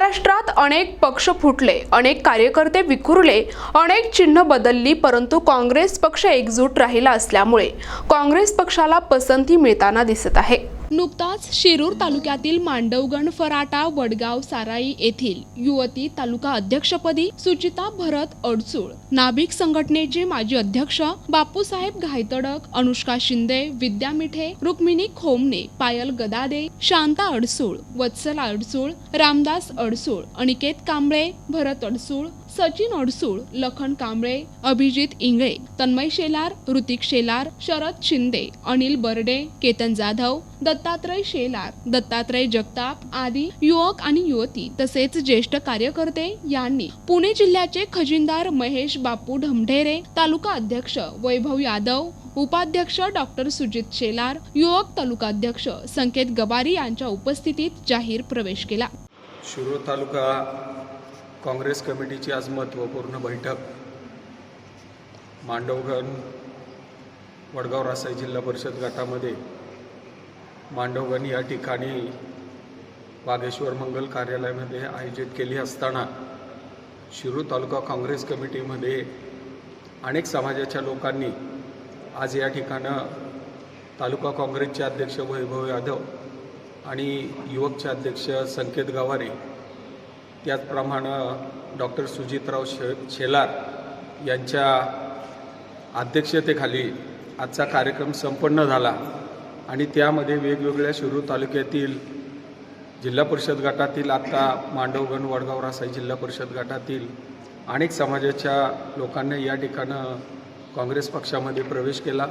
महाराष्ट्रात अनेक पक्ष फुटले अनेक कार्यकर्ते विखुरले अनेक चिन्ह बदलली परंतु काँग्रेस पक्ष एकजूट राहिला असल्यामुळे काँग्रेस पक्षाला पसंती मिळताना दिसत आहे. नुकताच शिरूर तालुक्यातील मांडवगण फराटा वडगाव साराई येथील युवती तालुका अध्यक्षपदी सुचिता भरत अडसूळ नाभिक संघटनेचे माजी अध्यक्ष बापूसाहेब घायतडक अनुष्का शिंदे विद्या मिठे रुक्मिणी खोमने पायल गदादे शांता अडसूळ वत्सला अडसूळ रामदास अडसूळ अनिकेत कांबळे भरत अडसूळ सचिन अडसूळ लखन कांबळे अभिजित इंगळे तन्मय शेलार ऋतिक शेलार शरद शिंदे अनिल बर्डे केतन जाधव दत्तात्रय शेलार दत्तात्रय जगताप आदी युवक आणि युवती तसेच ज्येष्ठ कार्यकर्ते यांनी पुणे जिल्ह्याचे खजिनदार महेश बापू ढमढेरे तालुका अध्यक्ष वैभव यादव उपाध्यक्ष डॉक्टर सुजित शेलार युवक तालुकाध्यक्ष संकेत गबारी यांच्या उपस्थितीत जाहीर प्रवेश केला. शिरूर तालुका काँग्रेस कमिटीची आज महत्त्वपूर्ण बैठक. मांडवगण वडगाव रासाई जिल्हा परिषद गटामध्ये. मांडवगण या ठिकाणी वाघेश्वर मंगल कार्यालयामध्ये आयोजित केली असताना शिरू तालुका काँग्रेस कमिटीमध्ये अनेक समाजाच्या लोकांनी आज या ठिकाणं तालुका काँग्रेसचे अध्यक्ष वैभव यादव आणि युवकचे अध्यक्ष संकेत गवारे त्याचप्रमाणे डॉक्टर सुजितराव शे शेलार यांच्या अध्यक्षतेखाली आजचा कार्यक्रम संपन्न झाला आणि त्यामध्ये वेगवेगळ्या शिरूर तालुक्यातील जिल्हा परिषद गटातील आत्ता मांडवगण वडगाव रासाई जिल्हा परिषद गटातील अनेक समाजाच्या लोकांनी या ठिकाणं काँग्रेस पक्षामध्ये प्रवेश केला.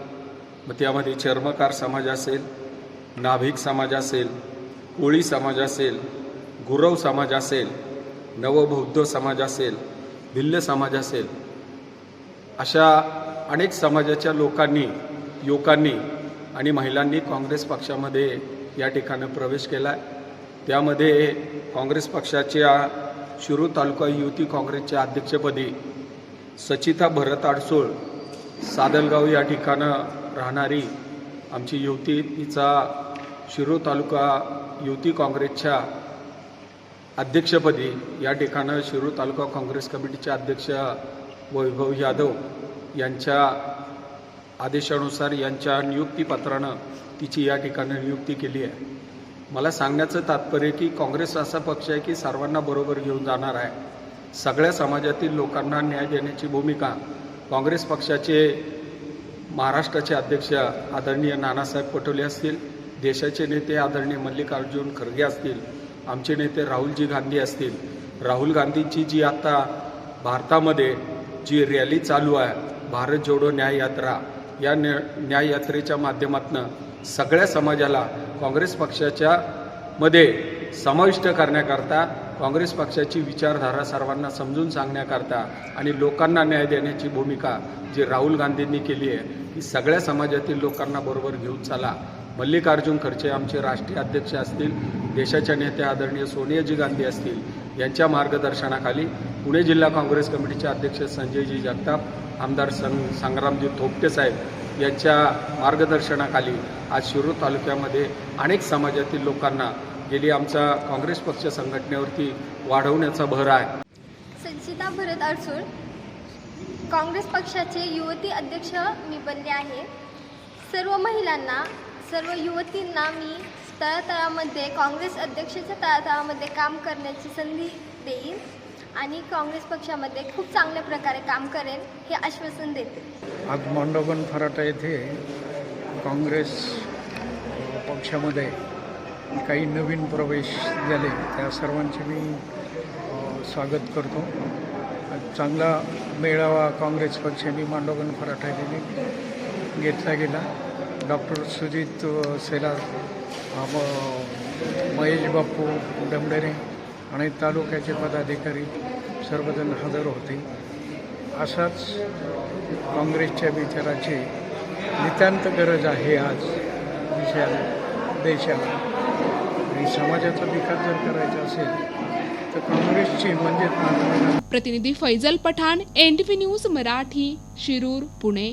मग त्यामध्ये चर्मकार समाज असेल नाभिक समाज असेल कोळी समाज असेल गुरव समाज असेल नवबौद्ध समाज असेल भिल्ल समाज असेल अशा अनेक समाजाच्या लोकांनी युवकांनी आणि महिलांनी काँग्रेस पक्षामध्ये या ठिकाणी प्रवेश केला आहे त्यामध्ये काँग्रेस पक्षाच्या शिरू तालुका युती काँग्रेसच्या अध्यक्षपदी सचिता भरत आडसूळ सादलगाव या ठिकाणं राहणारी आमची युवती तिचा शिरू तालुका युती काँग्रेसच्या अध्यक्षपदी या ठिकाणं शिरूर तालुका काँग्रेस कमिटीचे अध्यक्ष वैभव यादव यांच्या आदेशानुसार यांच्या नियुक्तीपत्रानं तिची या ठिकाणी नियुक्ती केली आहे. मला सांगण्याचं तात्पर्य की काँग्रेस असा पक्ष आहे की सर्वांना बरोबर घेऊन जाणार आहे. सगळ्या समाजातील लोकांना न्याय देण्याची भूमिका काँग्रेस पक्षाचे महाराष्ट्राचे अध्यक्ष आदरणीय नानासाहेब पटोले असतील देशाचे नेते आदरणीय मल्लिकार्जुन खरगे असतील आमचे नेते राहुलजी गांधी असतील. राहुल गांधींची जी आता भारतामध्ये जी रॅली चालू आहे भारत जोडो न्याय यात्रा या न्या न्याय यात्रेच्या माध्यमातून सगळ्या समाजाला काँग्रेस पक्षाच्या मध्ये समाविष्ट करण्याकरता काँग्रेस पक्षाची विचारधारा सर्वांना समजून सांगण्याकरता आणि लोकांना न्याय देण्याची भूमिका जी राहुल गांधींनी केली आहे ती सगळ्या समाजातील लोकांना बरोबर घेऊन चला. मल्लिकार्जुन खर्चे आमचे राष्ट्रीय अध्यक्ष असतील देशाच्या नेत्या आदरणीय सोनियाजी गांधी असतील यांच्या मार्गदर्शनाखाली पुणे जिल्हा काँग्रेस कमिटीचे अध्यक्ष संजयजी जगताप आमदार सं संग्रामजी थोपटे साहेब यांच्या मार्गदर्शनाखाली आज शिरूर तालुक्यामध्ये अनेक समाजातील लोकांना गेली आमचा काँग्रेस पक्ष संघटनेवरती वाढवण्याचा भर आहे. संचिता भरत अडसूळ काँग्रेस पक्षाचे युवती अध्यक्ष मी बनले आहे. सर्व महिलांना सर्व युवतींना मी तळातळामध्ये काँग्रेस अध्यक्षाच्या तळातळामध्ये काम करण्याची संधी देईन आणि काँग्रेस पक्षामध्ये खूप चांगल्या प्रकारे काम करेन हे आश्वासन देते. आज मांडवगण फराटा येथे काँग्रेस पक्षामध्ये काही नवीन प्रवेश झाले त्या सर्वांचे मी स्वागत करतो. चांगला मेळावा काँग्रेस पक्षाने मांडवगण फराटा येथे घेतला गेला. डॉक्टर सुजित सेला सेलार महेश बाप्पू डमडरे आणि तालुक्याचे पदाधिकारी सर्वजण हजर होते. असाच काँग्रेसच्या विचाराची नितांत गरज आहे आज विषयाला देशाला. आणि समाजाचा विकास जर करायचा असेल तर काँग्रेसची म्हणजेच प्रतिनिधी फैजल पठाण एन न्यूज मराठी शिरूर पुणे.